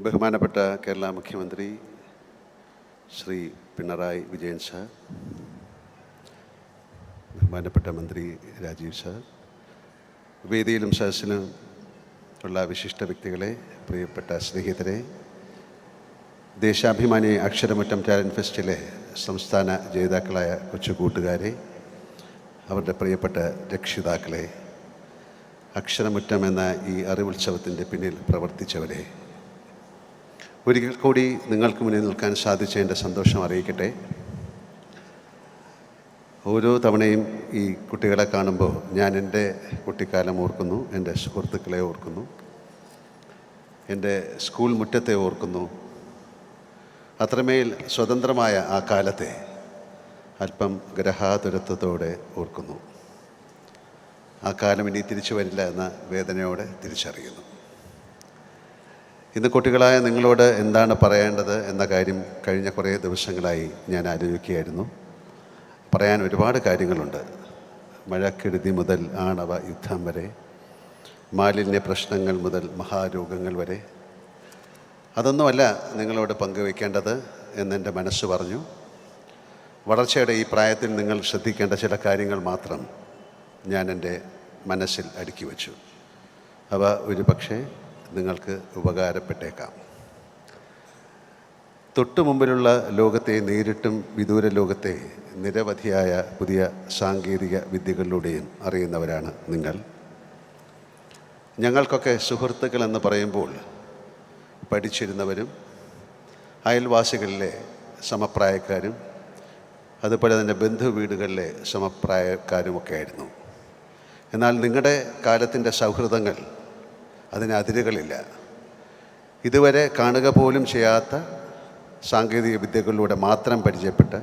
ബഹുമാനപ്പെട്ട കേരള മുഖ്യമന്ത്രി ശ്രീ പിണറായി വിജയൻ സാർ ബഹുമാനപ്പെട്ട മന്ത്രി രാജീവ് സാർ വേദിയിലും സദസ്സിലും ഉള്ള വിശിഷ്ട വ്യക്തികളെ പ്രിയപ്പെട്ട സ്നേഹിതരെ ദേശാഭിമാനി അക്ഷരമുറ്റം ടാലന്റ് ഫെസ്റ്റിലെ സംസ്ഥാന ജേതാക്കളായ കൊച്ചു കൂട്ടുകാരെ അവരുടെ പ്രിയപ്പെട്ട രക്ഷിതാക്കളെ അക്ഷരമുറ്റം എന്ന ഈ അറിവുത്സവത്തിന്റെ പിന്നിൽ പ്രവർത്തിച്ചവരെ ഒരിക്കൽ കൂടി നിങ്ങൾക്ക് മുന്നിൽ നിൽക്കാൻ സാധിച്ച എന്റെ സന്തോഷം അറിയിക്കട്ടെ. ഓരോ തവണയും ഈ കുട്ടികളെ കാണുമ്പോൾ ഞാൻ എന്റെ കുട്ടിക്കാലം ഓർക്കുന്നു എന്റെ സുഹൃത്തുക്കളെ ഓർക്കുന്നു എന്റെ സ്കൂൾ മുറ്റത്തെ ഓർക്കുന്നു. അത്രമേൽ സ്വതന്ത്രമായ ആ കാലത്തെ അല്പം ഗ്രഹാതുരത്വത്തോടെ ഓർക്കുന്നു. ആ കാലം ഇനി തിരിച്ചു വരില്ല എന്ന വേദനയോടെ തിരിച്ചറിയുന്നു. ഇന്ന് കുട്ടികളായ നിങ്ങളോട് എന്താണ് പറയേണ്ടത് എന്ന കാര്യം കഴിഞ്ഞ കുറേ ദിവസങ്ങളായി ഞാൻ ആലോചിക്കുകയായിരുന്നു. പറയാൻ ഒരുപാട് കാര്യങ്ങളുണ്ട്. മഴക്കെടുതി മുതൽ ആണവ യുദ്ധം വരെ മാലിന്യ പ്രശ്നങ്ങൾ മുതൽ മഹാരോഗങ്ങൾ വരെ. അതൊന്നുമല്ല നിങ്ങളോട് പങ്കുവയ്ക്കേണ്ടത് എന്നെന്റെ മനസ്സ് പറഞ്ഞു. വളർച്ചയുടെ ഈ പ്രായത്തിൽ നിങ്ങൾ ശ്രദ്ധിക്കേണ്ട ചില കാര്യങ്ങൾ മാത്രം ഞാൻ എന്റെ മനസ്സിൽ അടുക്കി വച്ചു. അവ ഒരു പക്ഷേ നിങ്ങൾക്ക് ഉപകാരപ്പെട്ടേക്കാം. തൊട്ടു മുമ്പിലുള്ള ലോകത്തെ നേരിട്ടും വിദൂര ലോകത്തെ നിരവധിയായ പുതിയ സാങ്കേതിക വിദ്യകളിലൂടെയും അറിയുന്നവരാണ് നിങ്ങൾ. ഞങ്ങൾക്കൊക്കെ സുഹൃത്തുക്കൾ എന്ന് പറയുമ്പോൾ പഠിച്ചിരുന്നവരും അയൽവാസികളിലെ സമപ്രായക്കാരും അതുപോലെ തന്നെ ബന്ധു വീടുകളിലെ സമപ്രായക്കാരുമൊക്കെ ആയിരുന്നു. എന്നാൽ നിങ്ങളുടെ കാലത്തിന്റെ സൗഹൃദങ്ങൾ അതിന് അതിരുകളില്ല. ഇതുവരെ കാണുക പോലും ചെയ്യാത്ത സാങ്കേതിക വിദ്യകളിലൂടെ മാത്രം പരിചയപ്പെട്ട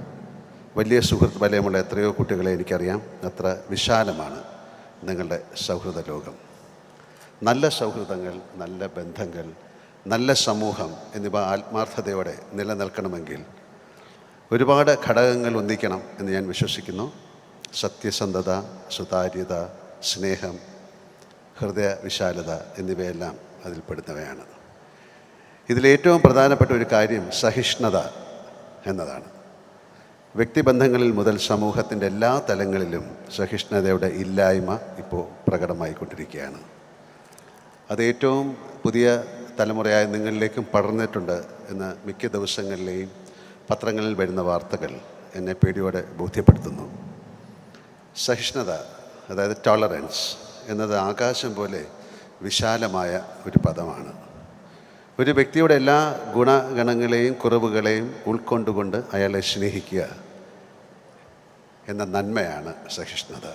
വലിയ സുഹൃത്ത് വലയമുള്ള എത്രയോ കുട്ടികളെ എനിക്കറിയാം. അത്ര വിശാലമാണ് നിങ്ങളുടെ സൗഹൃദ ലോകം. നല്ല സൗഹൃദങ്ങൾ നല്ല ബന്ധങ്ങൾ നല്ല സമൂഹം എന്നിവ ആത്മാർത്ഥതയോടെ നിലനിൽക്കണമെങ്കിൽ ഒരുപാട് ഘടകങ്ങൾ ഒന്നിക്കണം എന്ന് ഞാൻ വിശ്വസിക്കുന്നു. സത്യസന്ധത സുതാര്യത സ്നേഹം ഹൃദയ വിശാലത എന്നിവയെല്ലാം അതിൽപ്പെടുന്നവയാണ്. ഇതിലേറ്റവും പ്രധാനപ്പെട്ട ഒരു കാര്യം സഹിഷ്ണുത എന്നതാണ്. വ്യക്തിബന്ധങ്ങളിൽ മുതൽ സമൂഹത്തിന്റെ എല്ലാ തലങ്ങളിലും സഹിഷ്ണുതയുടെ ഇല്ലായ്മ ഇപ്പോൾ പ്രകടമായിക്കൊണ്ടിരിക്കുകയാണ്. അത് ഏറ്റവും പുതിയ തലമുറയായ നിങ്ങളിലേക്കും പടർന്നിട്ടുണ്ട് എന്ന് മിക്ക ദിവസങ്ങളിലെയും പത്രങ്ങളിൽ വരുന്ന വാർത്തകൾ എന്നെ പേടിയോടെ ബോധ്യപ്പെടുത്തുന്നു. സഹിഷ്ണുത അതായത് ടോളറൻസ് എന്നത് ആകാശം പോലെ വിശാലമായ ഒരു പദമാണ്. ഒരു വ്യക്തിയുടെ എല്ലാ ഗുണഗണങ്ങളെയും കുറവുകളെയും ഉൾക്കൊണ്ടുകൊണ്ട് അയാളെ സ്നേഹിക്കുക എന്ന നന്മയാണ് സഹിഷ്ണുത.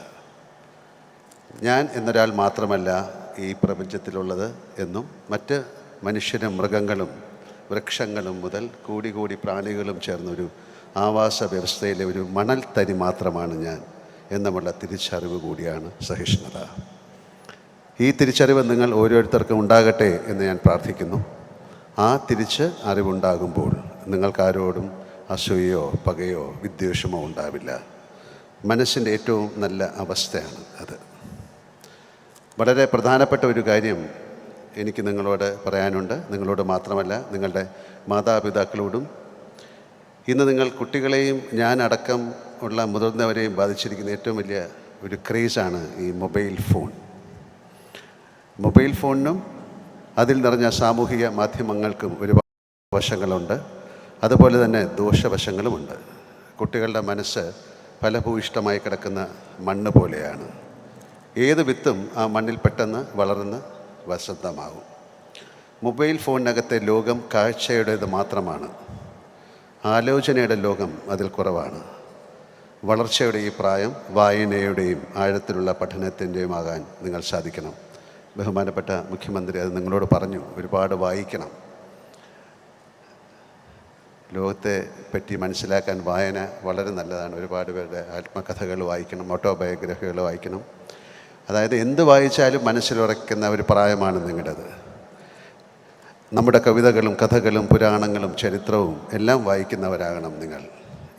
ഞാൻ എന്നൊരാൾ മാത്രമല്ല ഈ പ്രപഞ്ചത്തിലുള്ളത് എന്നും മറ്റ് മനുഷ്യരും മൃഗങ്ങളും വൃക്ഷങ്ങളും മുതൽ കൂടി കൂടി പ്രാണികളും ചേർന്നൊരു ആവാസ വ്യവസ്ഥയിലെ ഒരു മണൽ തരി മാത്രമാണ് ഞാൻ. എന്നുമുള്ള തിരിച്ചറിവ് കൂടിയാണ് സഹിഷ്ണുത. ഈ തിരിച്ചറിവ് നിങ്ങൾ ഓരോരുത്തർക്കും ഉണ്ടാകട്ടെ എന്ന് ഞാൻ പ്രാർത്ഥിക്കുന്നു. ആ തിരിച്ച് അറിവുണ്ടാകുമ്പോൾ നിങ്ങൾക്കാരോടും അസൂയയോ പകയോ വിദ്വേഷമോ ഉണ്ടാവില്ല. മനസ്സിന്റെ ഏറ്റവും നല്ല അവസ്ഥയാണ് അത്. വളരെ പ്രധാനപ്പെട്ട ഒരു കാര്യം എനിക്ക് നിങ്ങളോട് പറയാനുണ്ട്. നിങ്ങളോട് മാത്രമല്ല നിങ്ങളുടെ മാതാപിതാക്കളോടും. ഇന്ന് നിങ്ങൾ കുട്ടികളെയും ഞാനടക്കം ഉള്ള മുതിർന്നവരെയും ബാധിച്ചിരിക്കുന്ന ഏറ്റവും വലിയ ഒരു ക്രേസാണ് ഈ മൊബൈൽ ഫോൺ. മൊബൈൽ ഫോണിനും അതിൽ നിറഞ്ഞ സാമൂഹിക മാധ്യമങ്ങൾക്കും ഒരുപാട് വശങ്ങളുണ്ട്. അതുപോലെ തന്നെ ദോഷവശങ്ങളുമുണ്ട് കുട്ടികളുടെ മനസ്സ് ഫലഭൂയിഷ്ടമായി കിടക്കുന്ന മണ്ണ് പോലെയാണ്. ഏത് വിത്തും ആ മണ്ണിൽ പെട്ടെന്ന് വളർന്ന് വസന്തമാകും. മൊബൈൽ ഫോണിനകത്തെ ലോകം കാഴ്ചയുടേത് മാത്രമാണ്. ആലോചനയുടെ ലോകം അതിൽ കുറവാണ്. വളർച്ചയുടെ ഈ പ്രായം വായനയുടെയും ആഴത്തിലുള്ള പഠനത്തിന്റെയും ആകാൻ നിങ്ങൾ സാധിക്കണം. ബഹുമാനപ്പെട്ട മുഖ്യമന്ത്രി അത് നിങ്ങളോട് പറഞ്ഞു ഒരുപാട് വായിക്കണം. ലോകത്തെ പറ്റി മനസ്സിലാക്കാൻ വായന വളരെ നല്ലതാണ്. ഒരുപാട് പേരുടെ ആത്മകഥകൾ വായിക്കണം ഓട്ടോബയോഗ്രഫികൾ വായിക്കണം. അതായത് എന്ത് വായിച്ചാലും മനസ്സിലുറയ്ക്കുന്ന ഒരു പ്രായമാണ് നിങ്ങളുടേത്. നമ്മുടെ കവിതകളും കഥകളും പുരാണങ്ങളും ചരിത്രവും എല്ലാം വായിക്കുന്നവരാകണം നിങ്ങൾ.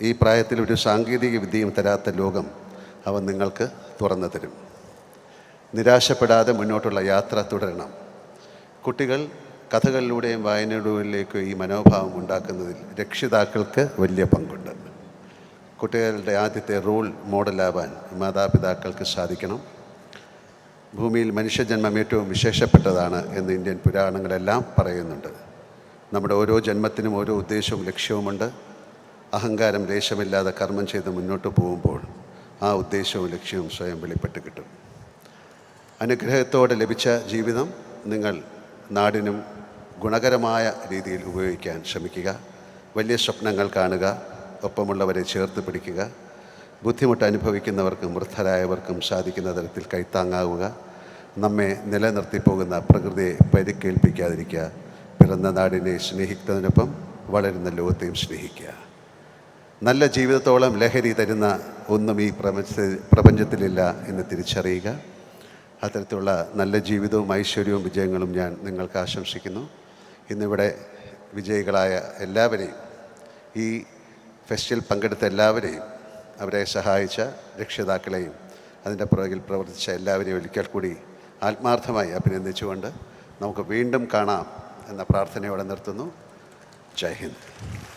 ഈ പ്രായത്തിൽ ഒരു സാങ്കേതിക വിദ്യയും തരാത്ത ലോകം അവൻ നിങ്ങൾക്ക് തുറന്നു തരും. നിരാശപ്പെടാതെ മുന്നോട്ടുള്ള യാത്ര തുടരണം. കുട്ടികൾ കഥകളിലൂടെയും വായനയിലൂടെയും ഈ മനോഭാവം ഉണ്ടാക്കുന്നതിൽ രക്ഷിതാക്കൾക്ക് വലിയ പങ്കുണ്ട്. കുട്ടികളുടെ ആദ്യത്തെ റോൾ മോഡലാവാൻ മാതാപിതാക്കൾക്ക് സാധിക്കണം. ഭൂമിയിൽ മനുഷ്യജന്മം ഏറ്റവും വിശേഷപ്പെട്ടതാണ് എന്ന് ഇന്ത്യൻ പുരാണങ്ങളെല്ലാം പറയുന്നുണ്ട്. നമ്മുടെ ഓരോ ജന്മത്തിനും ഓരോ ഉദ്ദേശവും ലക്ഷ്യവുമുണ്ട്. അഹങ്കാരം ലേശമില്ലാതെ കർമ്മം ചെയ്ത് മുന്നോട്ട് പോകുമ്പോൾ ആ ഉദ്ദേശവും ലക്ഷ്യവും സ്വയം വെളിപ്പെട്ട് കിട്ടും. അനുഗ്രഹത്തോടെ ലഭിച്ച ജീവിതം നിങ്ങൾ നാടിനും ഗുണകരമായ രീതിയിൽ ഉപയോഗിക്കാൻ ശ്രമിക്കുക. വലിയ സ്വപ്നങ്ങൾ കാണുക ഒപ്പമുള്ളവരെ ചേർത്ത് പിടിക്കുക. ബുദ്ധിമുട്ട് അനുഭവിക്കുന്നവർക്കും വൃദ്ധരായവർക്കും സാധിക്കുന്ന തരത്തിൽ കൈത്താങ്ങാവുക. നമ്മെ നിലനിർത്തിപ്പോകുന്ന പ്രകൃതിയെ പരിക്കേൽപ്പിക്കാതിരിക്കുക. പിറന്ന നാടിനെ സ്നേഹിക്കുന്നതിനൊപ്പം വളരുന്ന ലോകത്തെയും സ്നേഹിക്കുക. നല്ല ജീവിതത്തോളം ലഹരി തരുന്ന ഒന്നും ഈ പ്രപഞ്ചത്തിൽ പ്രപഞ്ചത്തിലില്ല എന്ന് തിരിച്ചറിയുക. അത്തരത്തിലുള്ള നല്ല ജീവിതവും ഐശ്വര്യവും വിജയങ്ങളും ഞാൻ നിങ്ങൾക്ക് ആശംസിക്കുന്നു. ഇന്നിവിടെ വിജയികളായ എല്ലാവരെയും ഈ ഫെസ്റ്റിൽ പങ്കെടുത്ത എല്ലാവരെയും അവരെ സഹായിച്ച രക്ഷിതാക്കളെയും അതിന്റെ പുറകിൽ പ്രവർത്തിച്ച എല്ലാവരെയും ഒരിക്കൽ കൂടി ആത്മാർത്ഥമായി അഭിനന്ദിച്ചുകൊണ്ട് നമുക്ക് വീണ്ടും കാണാം എന്ന പ്രാർത്ഥനയോടെ നിർത്തുന്നു. ജയ് ഹിന്ദ്.